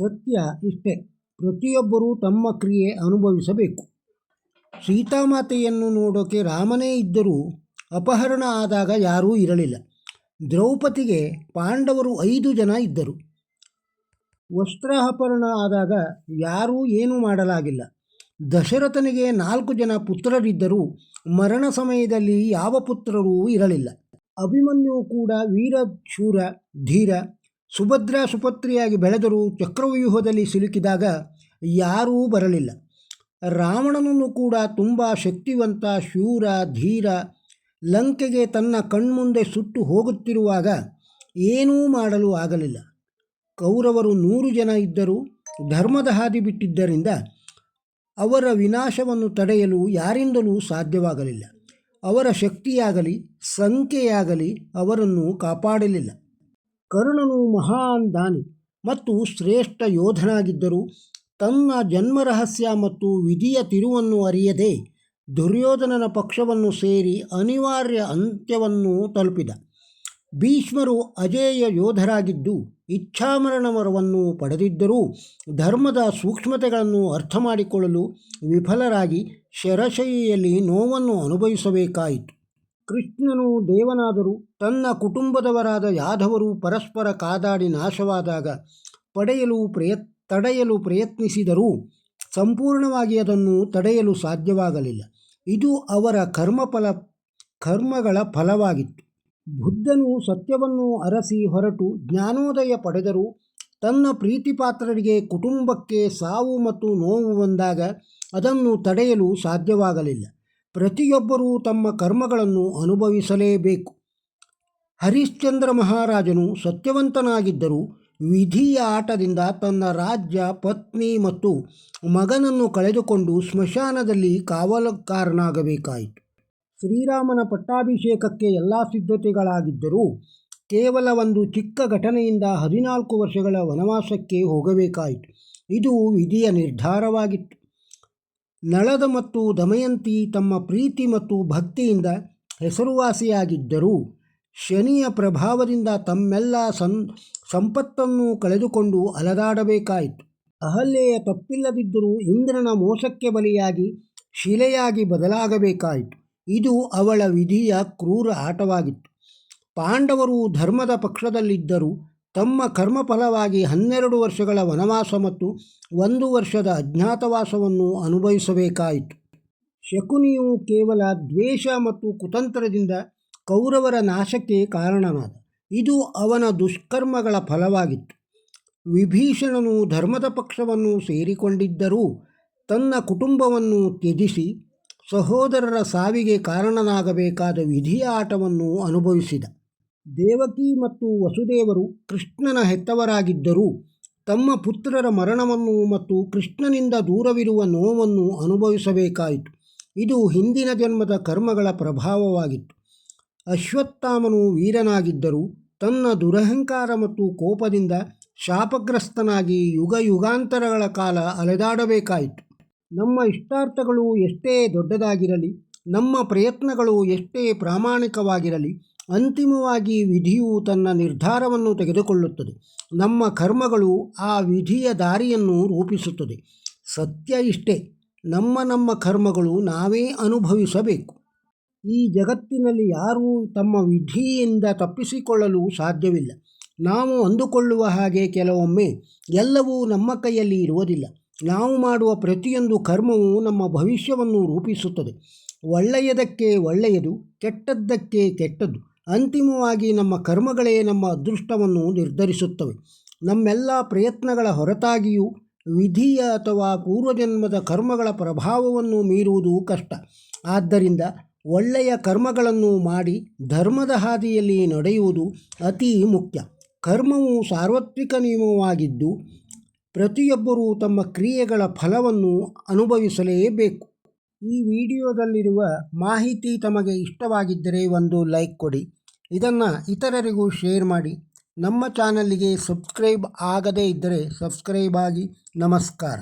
ಸತ್ಯ ಇಷ್ಟೇ. ಪ್ರತಿಯೊಬ್ಬರೂ ತಮ್ಮ ಕ್ರಿಯೆ ಅನುಭವಿಸಬೇಕು. ಸೀತಾಮಾತೆಯನ್ನು ನೋಡೋಕೆ ರಾಮನೇ ಇದ್ದರೂ ಅಪಹರಣ ಆದಾಗ ಯಾರೂ ಇರಲಿಲ್ಲ. ದ್ರೌಪದಿಗೆ ಪಾಂಡವರು ಐದು ಜನ ಇದ್ದರು. ವಸ್ತ್ರಾಪಹರಣ ಆದಾಗ ಯಾರೂ ಏನೂ ಮಾಡಲಾಗಿಲ್ಲ. ದಶರಥನಿಗೆ ನಾಲ್ಕು ಜನ ಪುತ್ರರಿದ್ದರೂ ಮರಣ ಸಮಯದಲ್ಲಿ ಯಾವ ಪುತ್ರರೂ ಇರಲಿಲ್ಲ. ಅಭಿಮನ್ಯು ಕೂಡ ವೀರ ಶೂರ ಧೀರ ಸುಭದ್ರ ಸುಪತ್ರಿಯಾಗಿ ಬೆಳೆದರೂ ಚಕ್ರವ್ಯೂಹದಲ್ಲಿ ಸಿಲುಕಿದಾಗ ಯಾರೂ ಬರಲಿಲ್ಲ. ರಾವಣನನ್ನು ಕೂಡ ತುಂಬ ಶಕ್ತಿವಂತ, ಶೂರ, ಧೀರ, ಲಂಕೆಗೆ ತನ್ನ ಕಣ್ಮುಂದೆ ಸುಟ್ಟು ಹೋಗುತ್ತಿರುವಾಗ ಏನೂ ಮಾಡಲು ಆಗಲಿಲ್ಲ. ಕೌರವರು ನೂರು ಜನ ಇದ್ದರೂ ಧರ್ಮದ ಹಾದಿ ಬಿಟ್ಟಿದ್ದರಿಂದ ಅವರ ವಿನಾಶವನ್ನು ತಡೆಯಲು ಯಾರಿಂದಲೂ ಸಾಧ್ಯವಾಗಲಿಲ್ಲ. ಅವರ ಶಕ್ತಿಯಾಗಲಿ, ಸಂಖ್ಯೆಯಾಗಲಿ ಅವರನ್ನು ಕಾಪಾಡಲಿಲ್ಲ. ಕರ್ಣನು ಮಹಾನ್ ದಾನಿ ಮತ್ತು ಶ್ರೇಷ್ಠ ಯೋಧನಾಗಿದ್ದರೂ ತನ್ನ ಜನ್ಮರಹಸ್ಯ ಮತ್ತು ವಿಧಿಯ ತಿರುವನ್ನು ಅರಿಯದೆ ದುರ್ಯೋಧನನ ಪಕ್ಷವನ್ನು ಸೇರಿ ಅನಿವಾರ್ಯ ಅಂತ್ಯವನ್ನು ತಲುಪಿದ. ಭೀಷ್ಮರು ಅಜೇಯ ಯೋಧರಾಗಿದ್ದು ಇಚ್ಛಾಮರಣವರವನ್ನು ಪಡೆದಿದ್ದರೂ ಧರ್ಮದ ಸೂಕ್ಷ್ಮತೆಗಳನ್ನು ಅರ್ಥ ಮಾಡಿಕೊಳ್ಳಲು ವಿಫಲರಾಗಿ ಶರಶೈಯಲ್ಲಿ ನೋವನ್ನು ಅನುಭವಿಸಬೇಕಾಯಿತು. ಕೃಷ್ಣನು ದೇವನಾದರೂ ತನ್ನ ಕುಟುಂಬದವರಾದ ಯಾದವರು ಪರಸ್ಪರ ಕಾದಾಡಿ ನಾಶವಾದಾಗ ಪಡೆಯಲು ಪ್ರಯತ್ ತಡೆಯಲು ಪ್ರಯತ್ನಿಸಿದರೂ ಸಂಪೂರ್ಣವಾಗಿ ಅದನ್ನು ತಡೆಯಲು ಸಾಧ್ಯವಾಗಲಿಲ್ಲ. ಇದು ಅವರ ಕರ್ಮಫಲ, ಕರ್ಮಗಳ ಫಲವಾಗಿತ್ತು. ಬುದ್ಧನು ಸತ್ಯವನ್ನು ಅರಸಿ ಹೊರಟು ಜ್ಞಾನೋದಯ ಪಡೆದರೂ ತನ್ನ ಪ್ರೀತಿಪಾತ್ರರಿಗೆ ಕುಟುಂಬಕ್ಕೆ ಸಾವು ಮತ್ತು ನೋವು ಬಂದಾಗ ಅದನ್ನು ತಡೆಯಲು ಸಾಧ್ಯವಾಗಲಿಲ್ಲ. ಪ್ರತಿಯೊಬ್ಬರೂ ತಮ್ಮ ಕರ್ಮಗಳನ್ನು ಅನುಭವಿಸಲೇಬೇಕು. ಹರಿಶ್ಚಂದ್ರ ಮಹಾರಾಜನು ಸತ್ಯವಂತನಾಗಿದ್ದರೂ ವಿಧಿಯ ಆಟದಿಂದ ತನ್ನ ರಾಜ್ಯ, ಪತ್ನಿ ಮತ್ತು ಮಗನನ್ನು ಕಳೆದುಕೊಂಡು ಸ್ಮಶಾನದಲ್ಲಿ ಕಾವಲುಕಾರನಾಗಬೇಕಾಯಿತು ಶ್ರೀರಾಮನ ಪಟ್ಟಾಭಿಷೇಕಕ್ಕೆ ಎಲ್ಲ ಸಿದ್ಧತೆಗಳಾಗಿದ್ದರೂ ಕೇವಲ ಒಂದು ಚಿಕ್ಕ ಘಟನೆಯಿಂದ ಹದಿನಾಲ್ಕು ವರ್ಷಗಳ ವನವಾಸಕ್ಕೆ ಹೋಗಬೇಕಾಯಿತು. ಇದು ವಿಧಿಯ ನಿರ್ಧಾರವಾಗಿತ್ತು. ನಳದ ಮತ್ತು ದಮಯಂತಿ ತಮ್ಮ ಪ್ರೀತಿ ಮತ್ತು ಭಕ್ತಿಯಿಂದ ಹೆಸರುವಾಸಿಯಾಗಿದ್ದರೂ. ಶನಿಯ ಪ್ರಭಾವದಿಂದ ತಮ್ಮೆಲ್ಲ ಸಂ, ಸಂಪತ್ತನ್ನು ಕಳೆದುಕೊಂಡು ಅಲದಾಡಬೇಕಾಯಿತು. ಅಹಲ್ಯೆಯ ತಪ್ಪಿಲ್ಲದಿದ್ದರೂ ಇಂದ್ರನ ಮೋಸಕ್ಕೆ ಬಲಿಯಾಗಿ, ಶಿಲೆಯಾಗಿ ಬದಲಾಗಬೇಕಾಯಿತು. ಇದು ಅವಳ ವಿಧಿಯ ಕ್ರೂರ ಆಟವಾಗಿತ್ತು. ಪಾಂಡವರು ಧರ್ಮದ ಪಕ್ಷದಲ್ಲಿದ್ದರೂ ತಮ್ಮ ಕರ್ಮಫಲವಾಗಿ ಹನ್ನೆರಡು ವರ್ಷಗಳ ವನವಾಸ ಮತ್ತು ಒಂದು ವರ್ಷದ ಅಜ್ಞಾತವಾಸವನ್ನು ಅನುಭವಿಸಬೇಕಾಯಿತು. ಶಕುನಿಯು ಕೇವಲ ದ್ವೇಷ ಮತ್ತು ಕುತಂತ್ರದಿಂದ ಕೌರವರ ನಾಶಕ್ಕೆ ಕಾರಣನಾದ. ಇದು ಅವನ ದುಷ್ಕರ್ಮಗಳ ಫಲವಾಗಿತ್ತು. ವಿಭೀಷಣನು ಧರ್ಮದ ಪಕ್ಷವನ್ನು ಸೇರಿಕೊಂಡಿದ್ದರೂ ತನ್ನ ಕುಟುಂಬವನ್ನು ತ್ಯಜಿಸಿ ಸಹೋದರರ ಸಾವಿಗೆ ಕಾರಣನಾಗಬೇಕಾದ ವಿಧಿಯ ಆಟವನ್ನು ಅನುಭವಿಸಿದ. ದೇವಕಿ ಮತ್ತು ವಸುದೇವರು ಕೃಷ್ಣನ ಹೆತ್ತವರಾಗಿದ್ದರೂ ತಮ್ಮ ಪುತ್ರರ ಮರಣವನ್ನು ಮತ್ತು ಕೃಷ್ಣನಿಂದ ದೂರವಿರುವ ನೋವನ್ನು ಅನುಭವಿಸಬೇಕಾಯಿತು. ಇದು ಹಿಂದಿನ ಜನ್ಮದ ಕರ್ಮಗಳ ಪ್ರಭಾವವಾಗಿತ್ತು. ಅಶ್ವತ್ಥಾಮನು ವೀರನಾಗಿದ್ದರೂ ತನ್ನ ದುರಹಂಕಾರ ಮತ್ತು ಕೋಪದಿಂದ ಶಾಪಗ್ರಸ್ತನಾಗಿ ಯುಗ ಯುಗಾಂತರಗಳ ಕಾಲ ಅಲೆದಾಡಬೇಕಾಯಿತು. ನಮ್ಮ ಇಷ್ಟಾರ್ಥಗಳು ಎಷ್ಟೇ ದೊಡ್ಡದಾಗಿರಲಿ, ನಮ್ಮ ಪ್ರಯತ್ನಗಳು ಎಷ್ಟೇ ಪ್ರಾಮಾಣಿಕವಾಗಿರಲಿ ಅಂತಿಮವಾಗಿ ವಿಧಿಯು ತನ್ನ ನಿರ್ಧಾರವನ್ನು ತೆಗೆದುಕೊಳ್ಳುತ್ತದೆ. ನಮ್ಮ ಕರ್ಮಗಳು ಆ ವಿಧಿಯ ದಾರಿಯನ್ನು ರೂಪಿಸುತ್ತದೆ. ಸತ್ಯ ಇಷ್ಟೇ. ನಮ್ಮ ನಮ್ಮ ಕರ್ಮಗಳು ನಾವೇ ಅನುಭವಿಸಬೇಕು. ಈ ಜಗತ್ತಿನಲ್ಲಿ ಯಾರೂ ತಮ್ಮ ವಿಧಿಯಿಂದ ತಪ್ಪಿಸಿಕೊಳ್ಳಲು ಸಾಧ್ಯವಿಲ್ಲ. ನಾವು ಅಂದುಕೊಳ್ಳುವ ಹಾಗೆ ಕೆಲವೊಮ್ಮೆ ಎಲ್ಲವೂ ನಮ್ಮ ಕೈಯಲ್ಲಿ ಇರುವುದಿಲ್ಲ. ನಾವು ಮಾಡುವ ಪ್ರತಿಯೊಂದು ಕರ್ಮವು ನಮ್ಮ ಭವಿಷ್ಯವನ್ನು ರೂಪಿಸುತ್ತದೆ. ಒಳ್ಳೆಯದಕ್ಕೆ ಒಳ್ಳೆಯದು, ಕೆಟ್ಟದ್ದಕ್ಕೆ ಕೆಟ್ಟದ್ದು. ಅಂತಿಮವಾಗಿ ನಮ್ಮ ಕರ್ಮಗಳೇ ನಮ್ಮ ಅದೃಷ್ಟವನ್ನು ನಿರ್ಧರಿಸುತ್ತವೆ. ನಮ್ಮೆಲ್ಲ ಪ್ರಯತ್ನಗಳ ಹೊರತಾಗಿಯೂ ವಿಧಿಯ ಅಥವಾ ಪೂರ್ವಜನ್ಮದ ಕರ್ಮಗಳ ಪ್ರಭಾವವನ್ನು ಮೀರುವುದು ಕಷ್ಟ. ಆದ್ದರಿಂದ ಒಳ್ಳೆಯ ಕರ್ಮಗಳನ್ನು ಮಾಡಿ ಧರ್ಮದ ಹಾದಿಯಲ್ಲಿ ನಡೆಯುವುದು ಅತಿ ಮುಖ್ಯ. ಕರ್ಮವು ಸಾರ್ವತ್ರಿಕ ನಿಯಮವಾಗಿದ್ದು, ಪ್ರತಿಯೊಬ್ಬರೂ ತಮ್ಮ ಕ್ರಿಯೆಗಳ ಫಲವನ್ನು ಅನುಭವಿಸಲೇಬೇಕು. ಈ ವಿಡಿಯೋದಲ್ಲಿರುವ ಮಾಹಿತಿ ತಮಗೆ ಇಷ್ಟವಾಗಿದ್ದರೆ ಒಂದು ಲೈಕ್ ಕೊಡಿ. ಇದನ್ನು ಇತರರಿಗೂ ಶೇರ್ ಮಾಡಿ. ನಮ್ಮ ಚಾನಲ್ಲಿಗೆ ಸಬ್ಸ್ಕ್ರೈಬ್ ಆಗದೇ ಇದ್ದರೆ ಸಬ್ಸ್ಕ್ರೈಬ್ ಆಗಿ ನಮಸ್ಕಾರ.